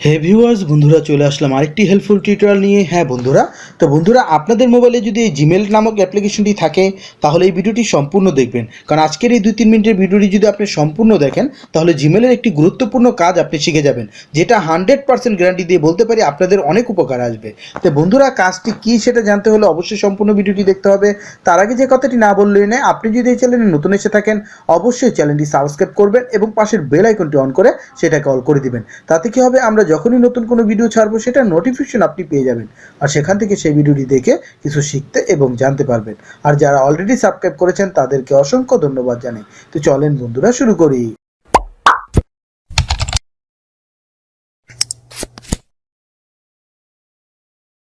হে viewers বন্ধুরা, চলে আসলাম আরেকটি হেল্পফুল টিউটোরিয়াল নিয়ে। হ্যাঁ বন্ধুরা, তো বন্ধুরা, আপনাদের মোবাইলে যদি এই জিমেল নামক অ্যাপ্লিকেশনটি থাকে, তাহলে এই ভিডিওটি সম্পূর্ণ দেখবেন। কারণ আজকের এই দুই তিন মিনিটের ভিডিওটি যদি আপনি সম্পূর্ণ দেখেন, তাহলে জিমেলের একটি গুরুত্বপূর্ণ কাজ আপনি শিখে যাবেন, যেটা হান্ড্রেড পার্সেন্ট গ্যারান্টি দিয়ে বলতে পারি আপনাদের অনেক উপকার আসবে। তো বন্ধুরা, কাজটি কী সেটা জানতে হলে অবশ্যই সম্পূর্ণ ভিডিওটি দেখতে হবে। তার আগে যে কথাটি না বললেই না আপনি যদি এই চ্যানেলে নতুন এসে থাকেন, অবশ্যই চ্যানেলটি সাবস্ক্রাইব করবেন এবং পাশের বেল আইকনটি অন করে সেটাকে অল করে দিবেন। তাতে কি হবে? আমরা যখনই নতুন কোনো ভিডিও ছাড়বো সেটা নোটিফিকেশন আপনি পেয়ে যাবেন। আর সেখান থেকে সেই ভিডিওটি দেখে কিছু শিখতে এবং জানতে পারবেন। আর যারা অলরেডি সাবস্ক্রাইব করেছেন, তাদেরকে অসংখ্য ধন্যবাদ জানাই। তো চলেন বন্ধুরা, শুরু করি।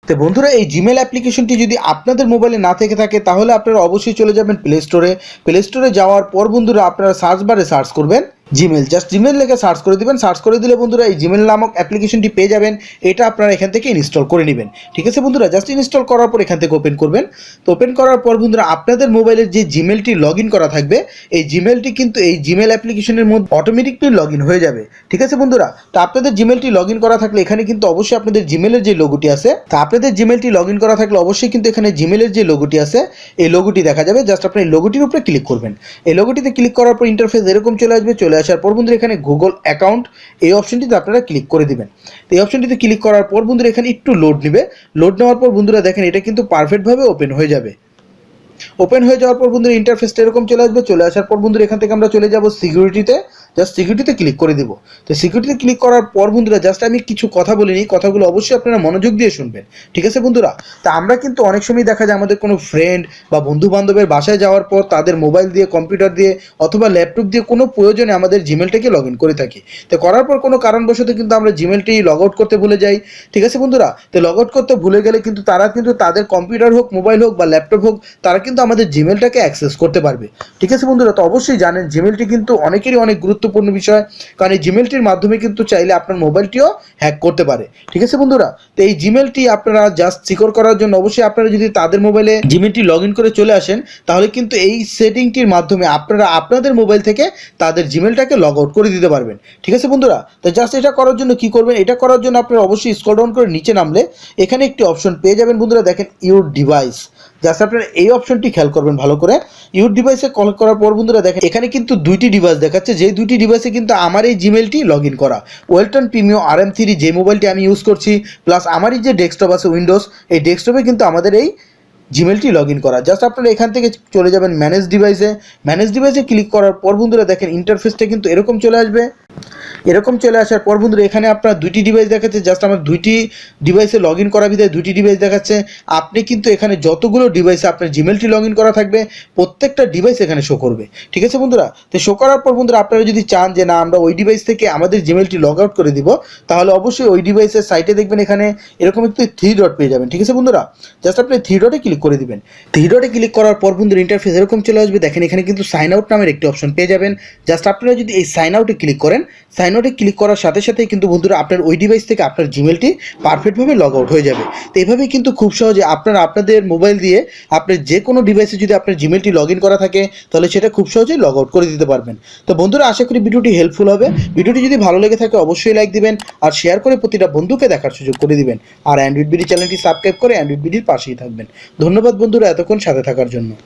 তো বন্ধুরা, এই জিমেল অ্যাপ্লিকেশনটি যদি আপনাদের মোবাইলে না থেকে থাকে, তাহলে আপনারা অবশ্যই চলে যাবেন প্লে স্টোরে প্লে স্টোরে যাওয়ার পর বন্ধুরা, আপনারা সার্চ বারে সার্চ করবেন। জিমেল জাস্ট জিমেল লেখে সার্চ করে দিবেন। সার্চ করে দিলে বন্ধুরা এই জিমেল নামক অ্যাপ্লিকেশনটি পেয়ে যাবেন। এটা আপনারা এখান থেকে ইনস্টল করে নেবেন। ঠিক আছে বন্ধুরা? জাস্ট ইনস্টল করার পর এখান থেকে ওপেন করবেন। তো ওপেন করার পর বন্ধুরা, আপনাদের মোবাইলের যে জিমেলটি লগ করা থাকবে, এই জিমেলটি কিন্তু এই জিমেল অ্যাপ্লিকেশনের মধ্যে অটোমেটিকলি লগ হয়ে যাবে। ঠিক আছে বন্ধুরা? তো আপনাদের জিমেলটি লগ করা থাকলে এখানে কিন্তু অবশ্যই আপনাদের জিমেলের যে লোগোটি আছে, তা আপনাদের জিমেলটি লগ করা থাকলে অবশ্যই কিন্তু এখানে জিমেলের যে লোগোটি আছে, এই লোগোটি দেখা যাবে। জাস্ট আপনি এই লোগোটির উপরে ক্লিক করবেন। এই লোগোটিতে ক্লিক করার পর ইন্টারফেস এরকম চলে আসবে, চলে আসার পর বন্ধুরা এখানে গুগল অ্যাকাউন্ট এই অপশনটিতে আপনারা ক্লিক করে দিবেন। তো এই অপশনটিতে ক্লিক করার পর বন্ধুরা এখানে একটু লোড নেবে। লোড নেওয়ার পর বন্ধুরা দেখেন এটা কিন্তু পারফেক্টভাবে ওপেন হয়ে যাবে। ওপেন হয়ে যাওয়ার পর বন্ধুরা ইন্টারফেসটা এরকম চলে আসবে। চলে আসার পর বন্ধুরা এখান থেকে আমরা চলে যাব সিকিউরিটিতে জাস্ট সিকিউরিটিতে ক্লিক করে দিব। তো সিকিউরিটিতে ক্লিক করার পর বন্ধুরা জাস্ট আমি কিছু কথা বলিনি কথাগুলো অবশ্যই আপনারা মনোযোগ দিয়ে শুনবেন। ঠিক আছে বন্ধুরা? তা আমরা কিন্তু অনেক সময় দেখা যায় আমাদের কোনো ফ্রেন্ড বা বন্ধু বান্ধবের বাসায় যাওয়ার পর তাদের মোবাইল দিয়ে কম্পিউটার দিয়ে অথবা ল্যাপটপ দিয়ে কোনো প্রয়োজনে আমাদের জিমেলটাকে লগ ইন করে থাকি। তো করার পর কোনো কারণবশত কিন্তু আমরা জিমেলটি লগ আউট করতে ভুলে যাই। ঠিক আছে বন্ধুরা? তো লগ আউট করতে ভুলে গেলে কিন্তু তারা কিন্তু তাদের কম্পিউটার হোক মোবাইল হোক বা ল্যাপটপ হোক, তারা কিন্তু আমাদের জিমেলটাকে অ্যাক্সেস করতে পারবে। ঠিক আছে বন্ধুরা? তো অবশ্যই জানেন জিমেলটি কিন্তু অনেকেরই অনেক গুরুত্বপূর্ণ বিষয়। কারণ এই জিমেলটির মাধ্যমে কিন্তু চাইলে আপনার মোবাইলটিও হ্যাক করতে পারে। ঠিক আছে বন্ধুরা? তো এই জিমেলটি আপনারা জাস্ট সিকিউর করার জন্য অবশ্যই আপনারা যদি তাদের মোবাইলে জিমেলটি লগ করে চলে আসেন, তাহলে কিন্তু এই সেটিংটির মাধ্যমে আপনারা আপনাদের মোবাইল থেকে তাদের জিমেলটাকে লগ আউট করে দিতে পারবেন। ঠিক আছে বন্ধুরা? তো জাস্ট এটা করার জন্য কি করবেন? এটা করার জন্য আপনারা অবশ্যই স্ক্রল ডাউন করে নিচে নামলে এখানে একটি অপশন পেয়ে যাবেন বন্ধুরা। দেখেন ইউর ডিভাইস জাস্ট আপনারা এই অপশনটি খেয়াল করবেন ভালো করে। ইউর ডিভাইসে কল করার পর বন্ধুরা দেখেন, এখানে কিন্তু দুইটি ডিভাইস দেখাচ্ছে। যেই দুইটি ডিভাইসে কিন্তু আমার এই জিমেলটি লগ ইন করা। Walton Primo R M three যে মোবাইলটি আমি ইউজ করছি প্লাস আমারই যে ডেস্কটপ আছে উইন্ডোজ এই ডেস্কটপে কিন্তু আমাদের এই জিমেলটি লগ ইন করা। জাস্ট আপনারা এখান থেকে চলে যাবেন ম্যানেজ ডিভাইসে ম্যানেজ ডিভাইসে ক্লিক করার পর বন্ধুরা দেখেন ইন্টারফেসটা কিন্তু এরকম চলে আসবে। এরকম চলে আসার পর বন্ধুরা, এখানে আপনার দুইটি ডিভাইস দেখাচ্ছে জাস্ট আমার দুইটি ডিভাইসে লগ ইন করা বিধায় দুইটি ডিভাইস দেখাচ্ছে। আপনি কিন্তু এখানে যতগুলো ডিভাইসে আপনার জিমেলটি লগ ইন করা থাকবে, প্রত্যেকটা ডিভাইস এখানে শো করবে। ঠিক আছে বন্ধুরা? তো শো করার পর বন্ধুরা, আপনারা যদি চান যে, না, আমরা ওই ডিভাইস থেকে আমাদের জিমেলটি লগ আউট করে দিব, তাহলে অবশ্যই ওই ডিভাইসের সাইটে দেখবেন এখানে এরকম একটু থ্রি ডট পেয়ে যাবেন। ঠিক আছে বন্ধুরা? জাস্ট আপনি থ্রি ডটে ক্লিক করে দিবেন। থ্রি ডটে ক্লিক করার পর বন্ধুরা ইন্টারফেস এরকম চলে আসবে। দেখেন, এখানে কিন্তু সাইন আউট নামের একটি অপশন পেয়ে যাবেন। জাস্ট আপনারা যদি এই সাইন আউটে ক্লিক করেন সাইন আউটে ক্লিক করার সাথে সাথে কিন্তু বন্ধুরা আপনার ওই ডিভাইস থেকে আপনার জিমেলটি পারফেক্টভাবে লগ আউট হয়ে যাবে। তো এইভাবেই কিন্তু খুব সহজে আপনারা আপনাদের মোবাইল দিয়ে আপনার যে কোনো ডিভাইসে যদি আপনার জিমেলটি লগ ইন করা থাকে, তাহলে সেটা খুব সহজেই লগ আউট করে দিতে পারবেন। তো বন্ধুরা, আশা করি ভিডিওটি হেল্পফুল হবে। ভিডিওটি যদি ভালো লেগে থাকে, অবশ্যই লাইক দিবেন আর শেয়ার করে প্রতিটা বন্ধুকে দেখার সুযোগ করে দিবেন। আর অ্যান্ড্রয়েড বিডি চ্যানেলটি সাবস্ক্রাইব করে অ্যান্ড্রয়েড বিডির পাশেই থাকবেন। ধন্যবাদ বন্ধুরা, এতক্ষণ সাথে থাকার জন্য।